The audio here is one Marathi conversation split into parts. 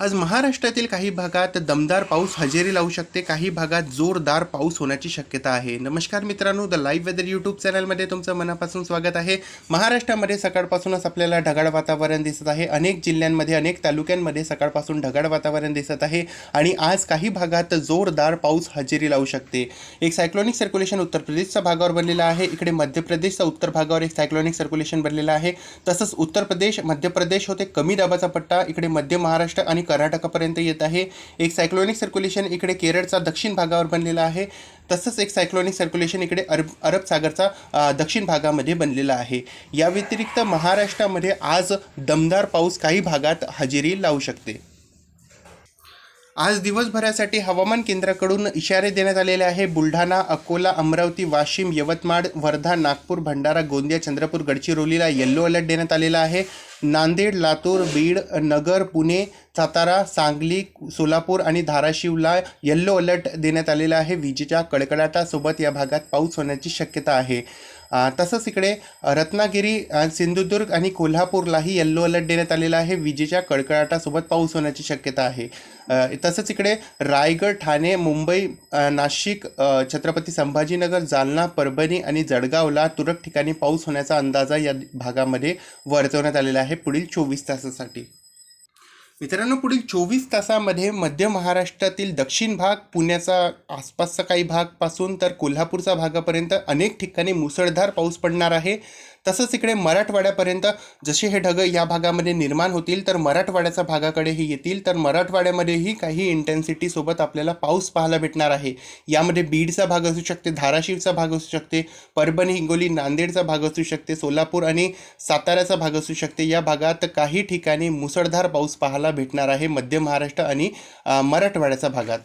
आज महाराष्ट्रातील काही भागात दमदार पाऊस हजेरी लावू शकते. काही भागात जोरदार पाऊस होण्याची शक्यता आहे. नमस्कार मित्रांनो द लाईव्ह वेदर यूट्यूब चॅनलमध्ये तुमचं मनापासून स्वागत आहे. महाराष्ट्रामध्ये सकाळपासूनच आपल्याला ढगाळ वातावरण दिसत आहे. अनेक जिल्ह्यांमध्ये अनेक तालुक्यांमध्ये सकाळपासून ढगाळ वातावरण दिसत आहे आणि आज काही भागात जोरदार पाऊस हजेरी लावू शकते. एक सायक्लॉनिक सर्क्युलेशन उत्तर प्रदेशच्या भागावर बनलेलं आहे. इकडे मध्य प्रदेशच्या उत्तर भागावर एक सायक्लॉनिक सर्क्युलेशन बनलेलं आहे. तसंच उत्तर प्रदेश मध्य प्रदेश होते कमी दाबाचा पट्टा. इकडे मध्य महाराष्ट्र आणि कर्नाटकापर्यंत येत आहे. एक सायक्लोनिक सर्क्युलेशन इकडे केरळचा दक्षिण भागावर बनलेला आहे. तसंच एक सायक्लोनिक सर्क्युलेशन इकडे अरब अरब सागरचा दक्षिण भागामध्ये बनलेला आहे. या व्यतिरिक्त महाराष्ट्रामध्ये आज दमदार पाऊस काही भागात हजेरी लावू शकते. आज दिवसभरासाठी हवामान केंद्राकडून इशारे देण्यात आलेले आहे. बुलढाणा अकोला अमरावती वाशिम यवतमाळ वर्धा नागपूर भंडारा गोंदिया चंद्रपूर गडचिरोलीला येल्लो अलर्ट देण्यात आलेला आहे. नांदेड लातूर बीड नगर पुणे सातारा सांगली सोलापूर आणि धाराशिवला येल्लो अलर्ट देण्यात आलेला आहे. विजेच्या कडकडाटासोबत या भागात पाऊस होण्याची शक्यता आहे. तसंच इकडे रत्नागिरी सिंधुदुर्ग आणि कोल्हापूरलाही येल्लो अलर्ट देण्यात आलेला आहे. विजेच्या कडकडाटासोबत पाऊस होण्याची शक्यता आहे. तसंच इकडे रायगड ठाणे मुंबई नाशिक छत्रपती संभाजीनगर जालना परभणी आणि जळगावला तुरळक ठिकाणी पाऊस होण्याचा अंदाजा या भागामध्ये वर्तवण्यात आलेला आहे. पुढील चोवीस तासासाठी. मित्रांनो पुढील चोवीस तासामध्ये मध्य महाराष्ट्रातील दक्षिण भाग पुण्याचा आसपासचा काही भागपासून तर कोल्हापूरचा भागापर्यंत अनेक ठिकाणी मुसळधार पाऊस पडणार आहे. तसंच इकडे मराठवाड्यापर्यंत जसे हे ढग या भागामध्ये निर्माण होतील तर मराठवाड्याच्या भागाकडेही येतील. तर मराठवाड्यामध्येही काही इंटेन्सिटीसोबत आपल्याला पाऊस पाहायला भेटणार आहे. यामध्ये बीडचा भाग असू शकते धाराशिवचा भाग असू शकते परभणी हिंगोली नांदेडचा भाग असू शकते सोलापूर आणि साताऱ्याचा भाग असू शकते. या भागात काही ठिकाणी मुसळधार पाऊस पाहायला भेटणार आहे मध्य महाराष्ट्र आणि मराठवाड्याच्या भागात.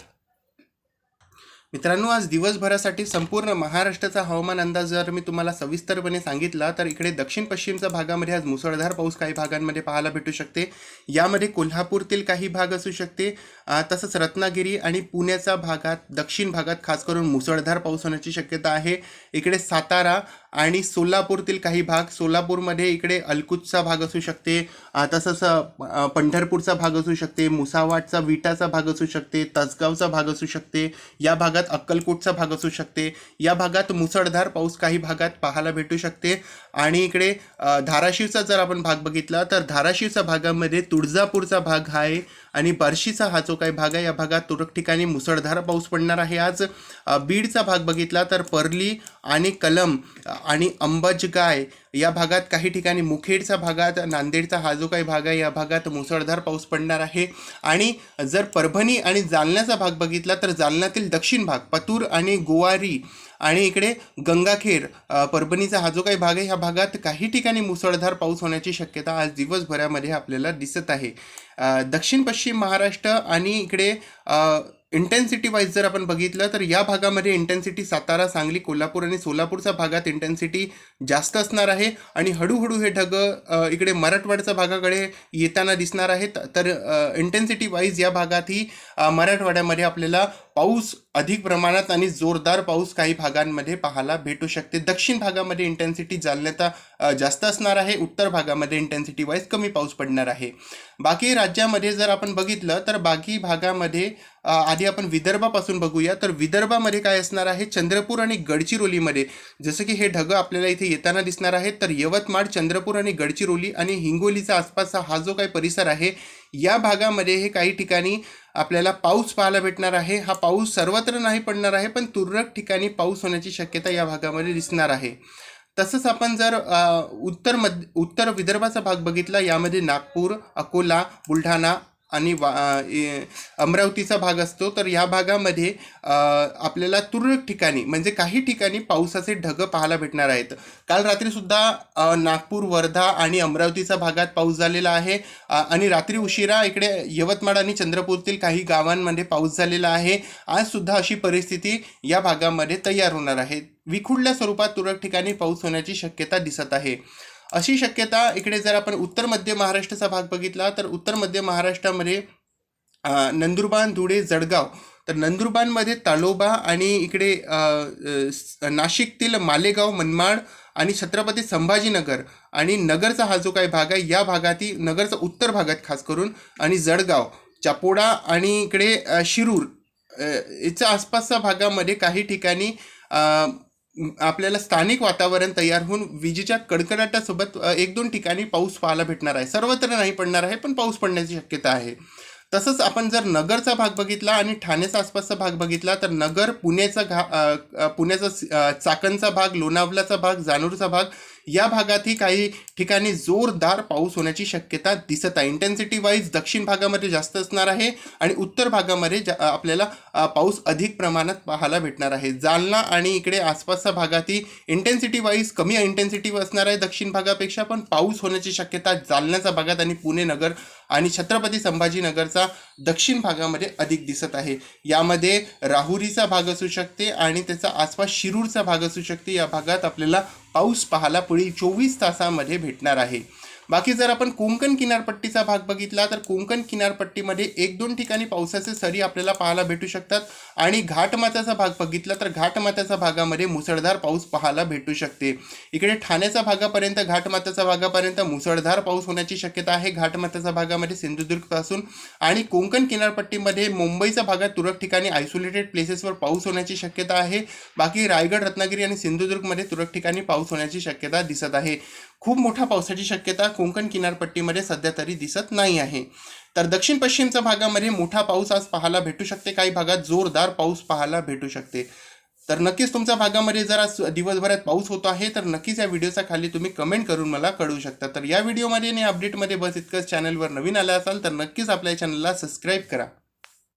मित्रांनो आज दिवसभरासाठी संपूर्ण महाराष्ट्राचा हवामान अंदाज जर मी तुम्हाला सविस्तरपणे सांगितला तर इकडे दक्षिण पश्चिमच्या भागामध्ये आज मुसळधार पाऊस काही भागांमध्ये पाहायला भेटू शकते. यामध्ये कोल्हापूरतील काही भाग असू शकते तसंच रत्नागिरी आणि पुण्याच्या भागात दक्षिण भागात खास करून मुसळधार पाऊस होण्याची शक्यता आहे. इकडे सातारा आणि सोलापूरतील काही भाग सोलापूरमध्ये इकडे अलकुतचा भाग असू शकते तसंच पंढरपूरचा भाग असू शकते मुसावाटचा विटाचा भाग असू शकते तसगावचा भाग असू शकते या भागात अक्कलकोटचा भाग असू शकते या भागात मुसळधार पाऊस काही भागात पाहायला भेटू शकते. आणि इकडे धाराशिवचा जर आपण भाग बघितला तर धाराशिवच्या भागामध्ये तुळजापूरचा भाग हा आहे आणि बार्शीचा हा जो काही भाग आहे या भागात तुरळक ठिकाणी मुसळधार पाऊस पडणार आहे. आज बीडचा भाग बघितला तर पर्ली आणि कलम आणि अंबाजगाय या भागात काही ठिकाणी मुखेडच्या भागात नांदेडचा हा जो काही भाग आहे या भागात मुसळधार पाऊस पडणार आहे. आणि जर परभणी आणि जालन्याचा भाग बघितला तर जालन्यातील दक्षिण भाग पतूर आणि गोवारी आणि इकडे गंगाखेर परभणीचा हा जो काही भाग आहे ह्या भागात काही ठिकाणी मुसळधार पाऊस होण्याची शक्यता आज दिवसभरामध्ये आपल्याला दिसत आहे. दक्षिण पश्चिम महाराष्ट्र आणि इकडे इंटेन्सिटी वाईज जर आपण बघितलं तर या भागामध्ये इंटेन्सिटी सातारा सांगली कोल्हापूर आणि सोलापूरच्या भागात इंटेन्सिटी जास्त असणार आहे. आणि हळूहळू हे ढग इकडे मराठवाड्याच्या भागाकडे येताना दिसणार आहेत. तर इंटेन्सिटी वाईज या भागातही मराठवाड्यामध्ये आपल्याला पाऊस अधिक प्रमाणात आणि जोरदार पाऊस काही भागांमध्ये पाहायला भेटू शकते. दक्षिण भागामध्ये इंटेन्सिटी जालन्याचा जास्त असणार आहे. उत्तर भागामध्ये इंटेन्सिटी वाईज कमी पाऊस पडणार आहे. बाकी राज्यामध्ये जर आपण बघितलं तर बाकी भागामध्ये आधी आपण विदर्भापासून बघूया तर विदर्भामध्ये काय असणार आहे? चंद्रपूर आणि गडचिरोलीमध्ये. जसं की हे ढग आपल्याला इथे येताना दिसणार आहेत तर यवतमाळ चंद्रपूर आणि गडचिरोली आणि हिंगोलीचा आसपासचा हा जो काही परिसर आहे या भागामध्ये हे काही ठिकाणी आपल्याला पाऊस पाहायला भेटणार आहे. हा पाऊस सर्वत्र नाही पडणार आहे पण तुरळक ठिकाणी पाऊस होण्याची शक्यता या भागामध्ये दिसणार आहे. तसंच आपण जर उत्तर मध्य उत्तर विदर्भाचा भाग बघितला यामध्ये नागपूर अकोला बुलढाणा आणि वा अमरावतीचा भाग असतो तर या भागामध्ये आपल्याला तुरळक ठिकाणी म्हणजे काही ठिकाणी पावसाचे ढग पाहायला भेटणार आहेत. काल रात्रीसुद्धा नागपूर वर्धा आणि अमरावतीच्या भागात पाऊस झालेला आहे. आणि रात्री उशिरा इकडे यवतमाळ आणि चंद्रपूरतील काही गावांमध्ये पाऊस झालेला आहे. आज सुद्धा अशी परिस्थिती या भागामध्ये तयार होणार आहे. विखुडल्या स्वरूपात तुरळक ठिकाणी पाऊस होण्याची शक्यता दिसत आहे. अशी शक्यता इकडे जर आपण उत्तर मध्य महाराष्ट्राचा भाग बघितला तर उत्तर मध्य महाराष्ट्रामध्ये नंदुरबान नंदुरबार धुळे जळगाव तर नंदुरबारमध्ये तालोबा आणि इकडे नाशिकतील मालेगाव मनमाड आणि छत्रपती संभाजीनगर आणि नगरचा हा जो काही भाग आहे या भागातही नगरचा उत्तर भागात खास करून आणि जळगाव चापोडा आणि इकडे शिरूर याच्या आसपासच्या भागामध्ये काही ठिकाणी आपल्याला स्थानिक वातावरण तयार होऊन विजेच्या कडकडाटासोबत एक दोन ठिकाणी पाऊस पाहायला भेटणार आहे. सर्वत्र नाही पडणार आहे पण पाऊस पडण्याची शक्यता आहे. तसंच आपण जर नगरचा भाग बघितला आणि ठाण्याचा आसपासचा भाग बघितला तर नगर पुण्याचा घा पुण्याचा चाकणचा भाग लोणावलाचा भाग जानूरचा भाग या भागातही काही ठिकाणी जोरदार पाऊस होण्याची शक्यता दिसत आहे. इंटेन्सिटी वाईज दक्षिण भागामध्ये जास्त असणार आहे आणि उत्तर भागामध्ये आपल्याला पाऊस अधिक प्रमाणात पाहायला भेटणार आहे. जालना आणि इकडे आसपासच्या भागातही इंटेन्सिटी वाईज कमी इंटेन्सिटी असणार आहे दक्षिण भागापेक्षा पण पाऊस होण्याची शक्यता जालन्याच्या भागात आणि पुणे नगर आणि छत्रपती संभाजीनगरचा दक्षिण भागामध्ये अधिक दिसत आहे. यामध्ये राहुरीचा भाग असू शकते आणि त्याचा आसपास शिरूरचा भाग असू शकते. या भागात आपल्याला पाऊस पाहायला पुढील चोवीस तासामध्ये भेटणार आहे. बाकी जर आपण कोंकण किनारपट्टीचा भाग बघितला तर कोकण किनारपट्टीमध्ये एक दोन ठिकाणी पावसाचे सरी आपल्याला पाहायला भेटू शकतात. आणि घाटमाथ्याचा भाग बघितला तर घाटमाथ्याचा भागामध्ये मुसळधार पाऊस पाहायला भेटू शकते. इकडे ठाण्याच्या भागापर्यंत घाटमाथ्याचा भागापर्यंत मुसळधार पाऊस होण्याची शक्यता आहे. घाटमाथ्याच्या भागामध्ये सिंधुदुर्गपासून आणि कोंकण किनारपट्टीमध्ये मुंबईच्या भागात तुरळक ठिकाणी आयसोलेटेड प्लेसेसवर पाऊस होण्याची शक्यता आहे. बाकी रायगड रत्नागिरी आणि सिंधुदुर्गमध्ये तुरळक ठिकाणी पाऊस होण्याची शक्यता दिसत आहे. खूप मोठ्या पावसाची शक्यता कोकण किनारपट्टीमध्ये सध्या तरी दिसत नाही आहे. तर दक्षिण पश्चिमच्या भागामध्ये मोठा पाऊस आज पाहायला भेटू शकते. काही भागात जोरदार पाऊस पाहायला भेटू शकते. तर नक्कीच तुमच्या भागामध्ये जर आज दिवसभरात पाऊस होतो आहे तर नक्कीच या व्हिडिओच्या खाली तुम्ही कमेंट करून मला कळवू शकता. तर या व्हिडिओमध्ये आणि अपडेटमध्ये बस इतकंच. चॅनलवर नवीन आला असाल तर नक्कीच आपल्या चॅनलला सबस्क्राईब करा.